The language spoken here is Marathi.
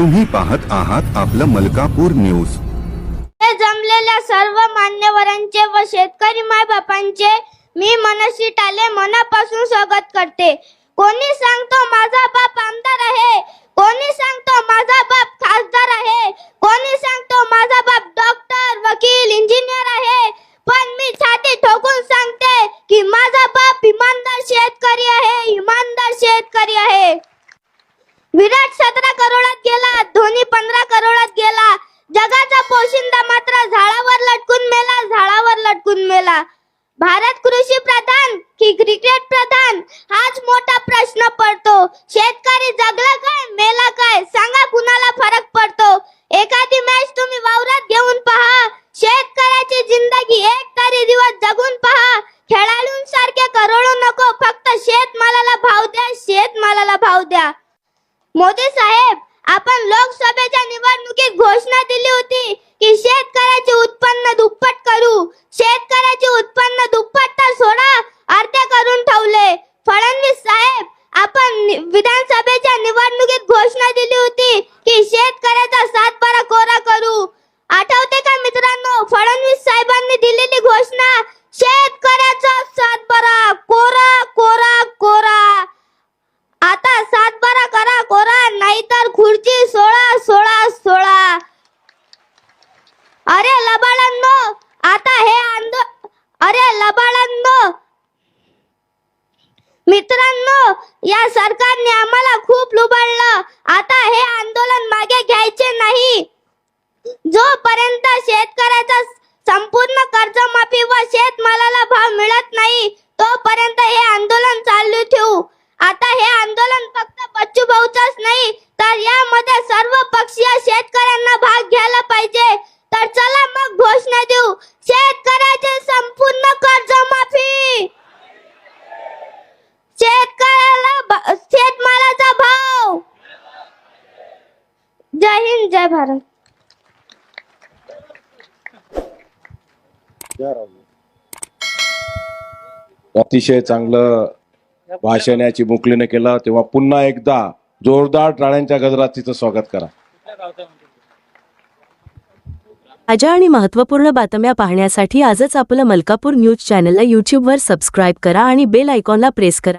तुम्ही पाहत आहात आपलं मलकापूर न्यूज. हे जमलेल्या सर्व मान्यवरांचे व शेतकरी मायबापांचे मी मनशी टाले मनापासून स्वागत करते. कोणी सांगतो माझा बाप आमदार आहे कोणी सांगतो माझा बाप खासदार आहे कोणी सांगतो माझा बाप डॉक्टर वकील इंजिनियर आहे पण मी छाती ठोकून सांगते की माझा बाप इमानदार शेतकरी आहे इमानदार शेतकरी आहे विराट सतरा करोडात गेला धोनी पंधरा करोडात गेला. जगाचा पोशिंदा मात्र झाडावर लटकून मेला झाडावर लटकून मेला. भारत कृषी प्रधान की क्रिकेट प्रधान? हाच मोठा प्रश्न पडतो. शेतकरी जगला काय मेला काय? सांगा कुणाला फरक पडतो? एखादी मॅच तुम्ही वावरात घेऊन पहा. शेतकऱ्याची जिंदगी एक तरी दिवस जगून पहा. खेळाडूंसारखे करोडो नको फक्त शेतमालाला भाव द्या शेतमालाला भाव द्या. मोदी साहेब आपण लोकसभेच्या निवडणुकीत घोषणा दिली होती की शेतकऱ्याचे उत्पन्न दुप्पट करू. शेतकऱ्याचे उत्पन्न दुप्पट तर सोडा अर्धे करून ठेवले. फडणवीस साहेब आपण विधानसभेच्या निवडणुकीत घोषणा दिली होती की शेतकऱ्याचा सात कोरा करू आठवते का मित्रांनो फडणवीस साहेबांनी दिलेली घोषणा शेतकऱ्याचा सातबारा कोरा कोरा कोरा आता सातबारा करा कोरा नाहीतर खुर्ची सोळा सोळा सोळा. अरे लबाळांनो आता हे आंदो अरे लबाळांनो मित्रांनो या सरकारने आम्हाला खूप लुबाडलं. आता हे आंदोलन मागे घ्यायचे नाही. जोपर्यंत शेतकऱ्याचा संपूर्ण कर्जमाफी व शेतमालाला भाव मिळत नाही तोपर्यंत हे आंदोलन चालू ठेवू आता हे आंदोलन फक्त बच्चू भाऊचाच नाही तर यामध्ये सर्व पक्षीय शेतकऱ्यांना भाग घ्यायला पाहिजे तर चला मग घोषणा देऊ शेतकऱ्याचे संपूर्ण कर्जमाफी. शेतकऱ्याला शेतमालाचा भाव. जय हिंद जय भारत. अतिशय चांगलं भाषण याची मुकलीने केलं. तेव्हा पुन्हा एकदा जोरदार टाळ्यांच्या गजरात तिचं स्वागत करा. ताज्या आणि महत्त्वपूर्ण बातम्या पाहण्यासाठी आजच आपलं मलकापूर न्यूज चॅनलला यूट्यूबवर सबस्क्राईब करा आणि बेल आयकॉनला प्रेस करा.